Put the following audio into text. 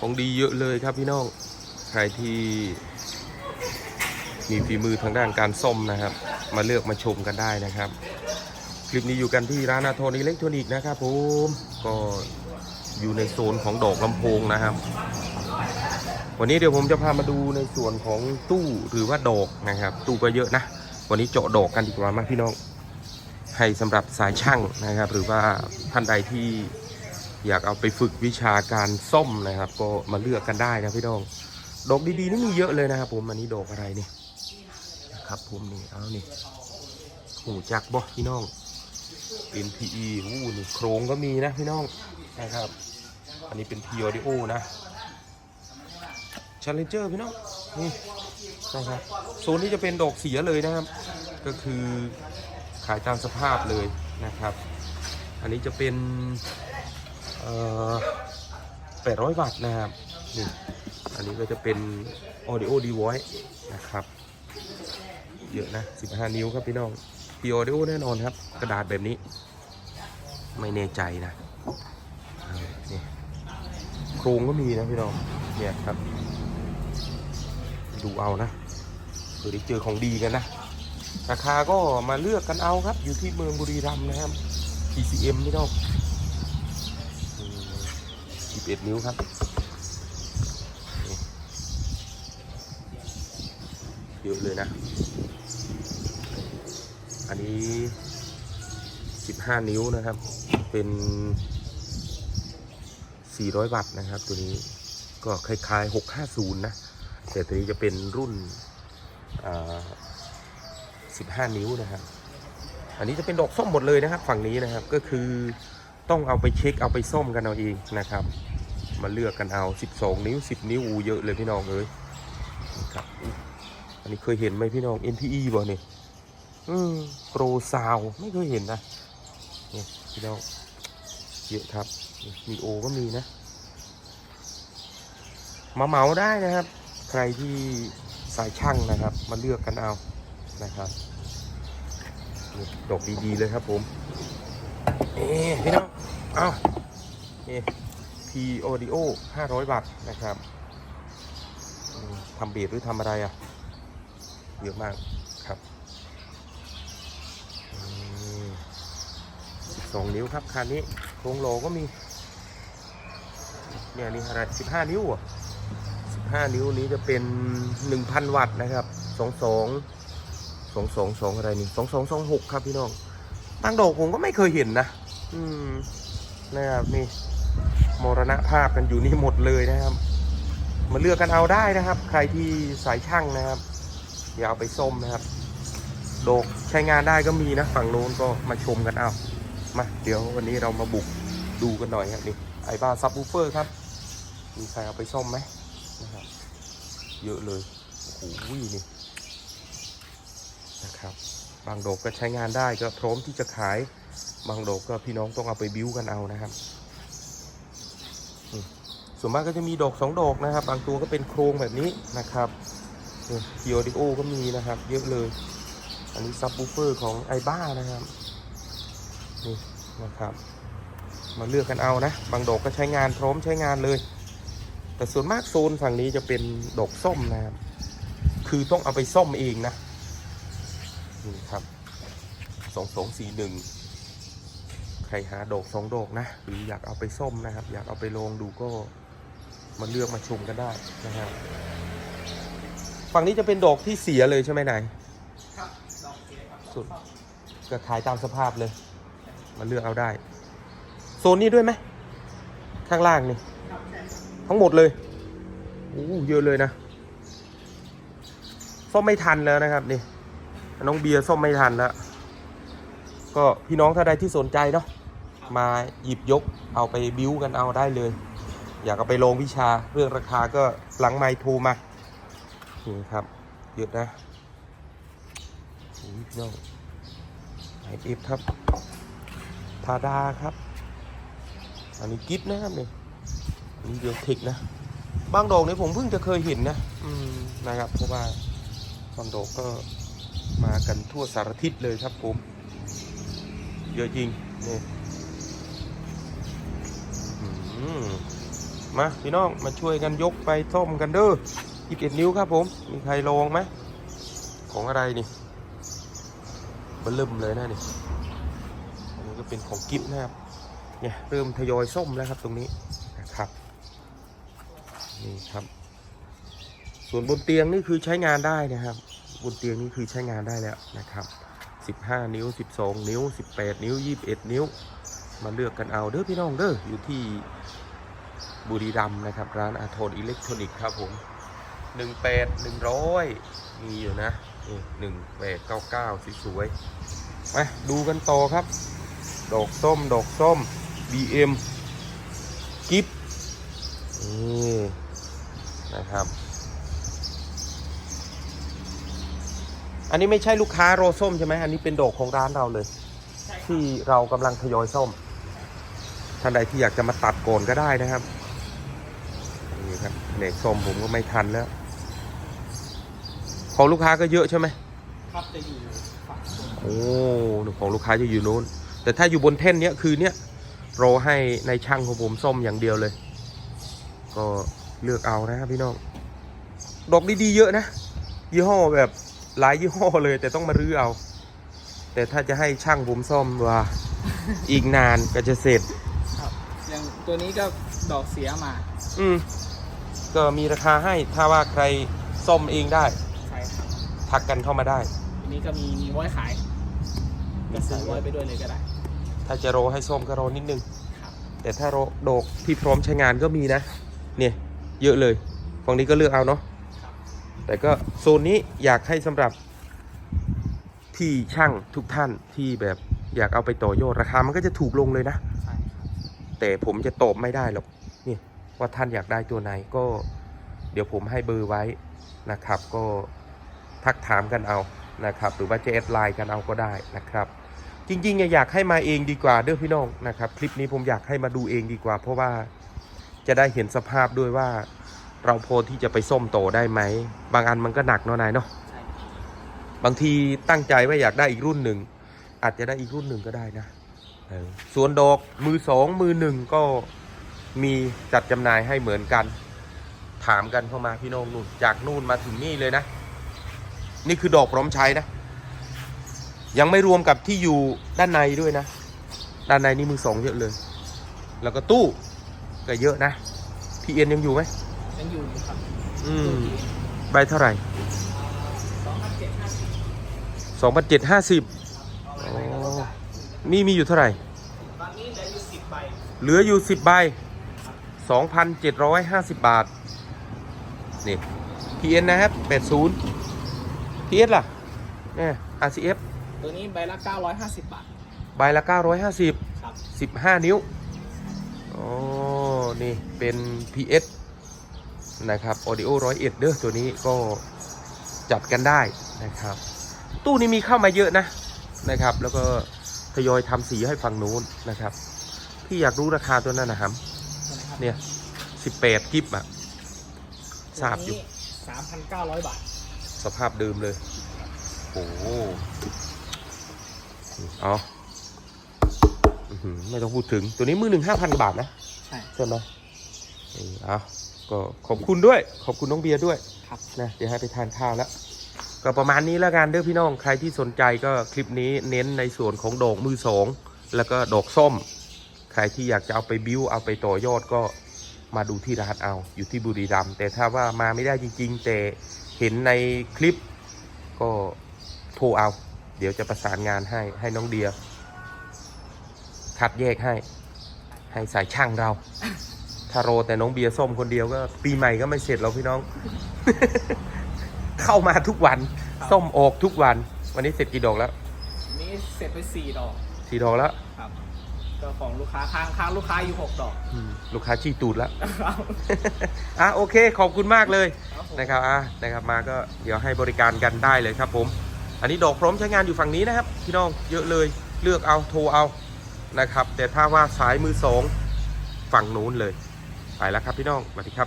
ของดีเยอะเลยครับพี่น้อง ใครที่มีฝีมือทางด้านการซ่อมนะครับ มาเลือกมาชมกันได้นะครับ คลิปนี้อยู่กันที่ร้านอาโทนอิเล็กทรอนิกส์นะครับผมก็อยู่ในโซนของดอกลำโพงนะครับ วันนี้เดี๋ยวผมจะพามาดูในส่วนของตู้หรือว่าดอกนะครับ ตู้ก็เยอะนะ วันนี้เจาะดอกกันดีกว่ามั้งพี่น้องให้สำหรับสายช่างนะครับ หรือว่าท่านใดที่ อยากเอาไปฝึกวิชาการซ่อมนะครับ ก็มาเลือกกันได้นะพี่น้องดอกดีๆนี่มีเยอะเลยนะครับ ผมอันนี้ดอกอะไรเนี่ยนะครับ ผมนี่เอานี่หูจักบ่พี่น้อง NPE อู้นี่โครงก็มีนะพี่น้องนะครับ อันนี้เป็น P Audio นะ Challenger พี่น้องนี่นะครับโซนนี้จะเป็นดอกเสียเลยนะครับ ก็คือขายตามสภาพเลยนะครับ อันนี้จะเป็น เอ่อ800วัตต์นะครับนี่อันนี้ก็จะเป็น Audio Device นะครับ เยอะนะ 15 นิ้วครับพี่น้อง P Audio แน่นอนครับ กระดาษแบบนี้ ไม่แน่ใจนะนี่โครงก็มีนะพี่น้องเนี่ยครับ ดูเอานะเดี๋ยวได้เจอของดีกันนะ ราคาก็มาเลือกกันเอาครับ อยู่ที่เมืองบุรีรัมย์นะครับ PCM พี่น้อง 11 นิ้วครับเยอะเลยนะ อันนี้ 15 นิ้วนะครับ เป็น 400 วัตต์นะครับ ตัวนี้ก็คล้ายๆ 650 นะ แต่ตัวนี้จะเป็นรุ่น 15 นิ้วนะครับ อันนี้จะเป็นดอกส้มหมดเลยนะครับ ฝั่งนี้นะครับก็คือ ต้องเอาไปเช็คเอาไปส้มกันเอาเองนะครับ มาเลือกกันเอา 12 นิ้ว 10 นิ้วอูเยอะเลยพี่น้องเอ้ยนะครับอันนี้เคยเห็นไหมพี่น้อง NPE บ่เนี่ยอืมโปรซาวไม่เคยเห็นนะเนี่ยพี่น้องเยอะครับ มีโอก็มีนะ มาเหมาได้นะครับ ใครที่สายช่างนะครับ มาเลือกกันเอานะครับดอกดีๆเลยครับผมเอ๊พี่น้อง เอาเอ๊ะ P Audio 500บาทนะครับทำเบสหรือทำอะไรอะ เยอะมากครับสองนิ้วครับคันนี้โครงโลก็มี เนี่ยนี่อะไรสิบห้านิ้วอะสิบห้านิ้วนี้จะเป็นหนึ่งพันวัตต์นะครับสองสองสองสองสองอะไรนี่สองสองสองหกครับพี่น้องบางดอกผมก็ไม่เคยเห็นนะ อืม นะครับนี่มรณภาพกันอยู่นี่หมดเลยนะครับ มาเลือกกันเอาได้นะครับ ใครที่สายช่างนะครับอย่าเอาไปส้มนะครับ โดกใช้งานได้ก็มีนะ ฝั่งโน้นก็มาชมกันเอามาเดี๋ยววันนี้เรามาบุกดูกันหน่อยครับนี่ไอบ้าซับวูเฟอร์ครับ มีใครเอาไปซ่อมไหมนะครับ เยอะเลยโอ้โหนี่นะครับ บางโดกก็ใช้งานได้ก็พร้อมที่จะขาย บางโดกก็พี่น้องต้องเอาไปบิ้วกันเอานะครับ ส่วนมากก็จะมีดอกสองดอกนะครับ บางตัวก็เป็นโครงแบบนี้นะครับพีโอดิโอก็มีนะครับ เยอะเลย อันนี้ซับวูเฟอร์ของไอบ้านะครับนี่นะครับ มาเลือกกันเอานะ บางดอกก็ใช้งานพร้อมใช้งานเลย แต่ส่วนมากโซนฝั่งนี้จะเป็นดอกส้มนะครับ คือต้องเอาไปซ่อมเองนะนี่ครับสองสองสี่หนึ่ง ใครหาดอกสองดอกนะ หรืออยากเอาไปส้มนะครับ อยากเอาไปลงดูก็มาเลือกมาชมกันได้นะครับฝั่งนี้จะเป็นดอกที่เสียเลยใช่ไหมนายสุดก็ขายตามสภาพเลย มาเลือกเอาได้ โซนนี้ด้วยไหมข้างล่างนี่ ทั้งหมดเลยโอ้เยอะเลยนะซ่อมไม่ทันแล้วนะครับนี่น้องเบียร์ซ่อมไม่ทันแล้วก็พี่น้องถ้าใดที่สนใจเนาะ มาหยิบยกเอาไปบิ้วกันเอาได้เลย อยากเอาไปลงวิชาเรื่องราคาก็หลังไมโทรมานี่ครับเยอะนะโอ้ยพี่น้องไอเอฟครับทาดาครับ อันนี้กิฟนะครับนี่อันนี้เดียวเทคนะ บางดอกเนี่ยผมเพิ่งจะเคยเห็นนะ อืมนะครับเพราะว่าบางดอกก็มากันทั่วสารทิศเลยครับผม เยอะจริงเนี่อื มาพี่น้องมาช่วยกันยกไปส้มกันเด้อ21 นิ้วครับผม มีใครลองไหม ของอะไรนี่บลลึมเลยนะนี่ อันนี้ก็เป็นของกิฟนะครับ เนี่ยเริ่มทยอยส้มแล้วครับตรงนี้นะครับ นี่ครับ ส่วนบนเตียงนี่คือใช้งานได้นะครับ บนเตียงนี่คือใช้งานได้แล้วนะครับ 15 นิ้ว 12 นิ้ว 18 นิ้ว 21 นิ้ว มาเลือกกันเอาเด้อพี่น้องเด้ออยู่ที่บุรีรัมย์นะครับ ร้านอาโทนอิเล็กทรอนิกส์ครับผม18 100มีอยู่นะนี่1899สวยๆมาดูกันต่อครับ ดอกส้ม ดอกส้ม BM กิฟนี่นะครับ อันนี้ไม่ใช่ลูกค้าโรส้มใช่ไหมอันนี้เป็นดอกของร้านเราเลย ที่เรากำลังทยอยส้ม ท่านใดที่อยากจะมาตัดโกนก็ได้นะครับนี่ครับเนกส้มผมก็ไม่ทันแล้วของลูกค้าก็เยอะใช่ไหมครับจะอยู่ฝั่งตรงโอ้ของลูกค้าจะอยู่นู้น แต่ถ้าอยู่บนแท่นเนี้ยคือเนี้ยโรให้ในช่างของผมส้มอย่างเดียวเลย ก็เลือกเอานะครับพี่น้อง ดอกดีๆเยอะนะ ยี่ห้อแบบหลายยี่ห้อเลยแต่ต้องมารื้อเอา แต่ถ้าจะให้ช่างผมซ่อมว่า อีกนานก็จะเสร็จครับอย่าง ตัวนี้ก็ดอกเสียมาอืมก็มีราคาให้ถ้าว่าใครซ่อมเองได้ ใช่ครับทักกันเข้ามาได้ อันนี้ก็มีมีไว้ขายก็ใส่ไว้ไปด้วยเลยก็ได้ถ้าจะโรให้ส้มก็โรนิดนึง ครับแต่ถ้าโรโดกที่พร้อมใช้งานก็มีนะ เนี่ยเยอะเลยฝั่งนี้ก็เลือกเอาเนาะครับแต่ก็โซนนี้อยากให้สำหรับที่ช่างทุกท่านที่แบบอยากเอาไปต่อยอดราคามันก็จะถูกลงเลยนะใช่ครับ แต่ผมจะตอบไม่ได้หรอกนี่ว่าท่านอยากได้ตัวไหนก็ เดี๋ยวผมให้เบอร์ไว้นะครับ ก็ทักถามกันเอานะครับ หรือว่าจะแอดไลน์กันเอาก็ได้นะครับ จริงๆเนี่ยอยากให้มาเองดีกว่าเด้อพี่น้องนะครับ คลิปนี้ผมอยากให้มาดูเองดีกว่า เพราะว่าจะได้เห็นสภาพด้วยว่า เราพอที่จะไปส้มโตได้ไหม บางอันมันก็หนักเนาะนายเนาะใช่ครับบางทีตั้งใจว่าอยากได้อีกรุ่นหนึ่งอาจจะได้อีกรุ่นหนึ่งก็ได้นะเออ ส่วนดอกมือสองมือหนึ่งก็มีจัดจำหน่ายให้เหมือนกัน ถามกันเข้ามาพี่น้องนู่น จากนู่นมาถึงนี่เลยนะ นี่คือดอกพร้อมใช้นะ ยังไม่รวมกับที่อยู่ด้านในด้วยนะ ด้านในนี่มือสองเยอะเลย แล้วก็ตู้ก็เยอะนะ พีเอ็นยังอยู่ไหมยังอยู่อยู่ครับ อืมใบเท่าไหร่สองพันเจ็ดห้าสิบ ได้นี่มีอยู่เท่าไหร่ ตอนนี้เหลืออยู่สิบใบเหลืออยู่สิบใบสองพันเจ็ดร้อยห้าสิบบาท นี่ PN นะครับแปดศูนย์ PS ล่ะเนี่ย RCF ตัวนี้ใบละเก้าร้อยห้าสิบบาท ใบละเก้าร้อยห้าสิบครับสิบห้านิ้วอ๋อนี่เป็น PS นะครับ Audio ร้อยเอ็ดเด้อตัวนี้ก็จัดกันได้นะครับ ตู้นี้มีเข้ามาเยอะนะนะครับ แล้วก็ ทยอยทำสีให้ฝั่งนู้นนะครับ พี่อยากรู้ราคาตัวนั้นนะครับ เนี่ยสิบแปดกิฟอะทราบอยู่สามพันเก้าร้อยบาท สภาพเดิมเลย โอ้โหเอาอื้อหือไม่ต้องพูดถึงตัวนี้มือหนึ่งห้าพันบาทนะ ใช่ใช่ไหมเออเอาก็ขอบคุณด้วย ขอบคุณน้องเบียร์ด้วยครับนะเดี๋ยวให้ไปทานข้าวแล้ว ก็ประมาณนี้แล้วกันเด้อพี่น้องใครที่สนใจก็คลิปนี้เน้นในส่วนของดอกมือสองแล้วก็ดอกส้ม ใครที่อยากจะเอาไปบิ้วเอาไปต่อยอดก็มาดูที่ร้านเอาอยู่ที่บุรีรัมย์แต่ถ้าว่ามาไม่ได้จริง ๆ แต่เห็นในคลิปก็โทรเอา เดี๋ยวจะประสานงานให้ให้น้องเดียคัดแยกให้ ให้สายช่างเราถ้าโรแต่น้องเบียร์ส้มคนเดียวก็ ปีใหม่ก็ไม่เสร็จแล้วพี่น้อง เข้ามาทุกวันส้มออกทุกวัน วันนี้เสร็จกี่ดอกแล้วอันนี้เสร็จไปสี่ดอกสี่ดอกแล้วครับก็ของลูกค้าค้างค้างลูกค้าอยู่หกดอกอืมลูกค้าชี้ตูดแล้ว ครับ อะโอเคขอบคุณมากเลยครับผม นะครับอะนะครับมาก็เดี๋ยวให้บริการกันได้เลยครับผม อันนี้ดอกพร้อมใช้งานอยู่ฝั่งนี้นะครับ พี่น้องเยอะเลยเลือกเอาโทรเอานะครับ แต่ถ้าว่าสายมือสองฝั่งนู้นเลย ไปแล้วครับพี่น้องสวัสดีครับ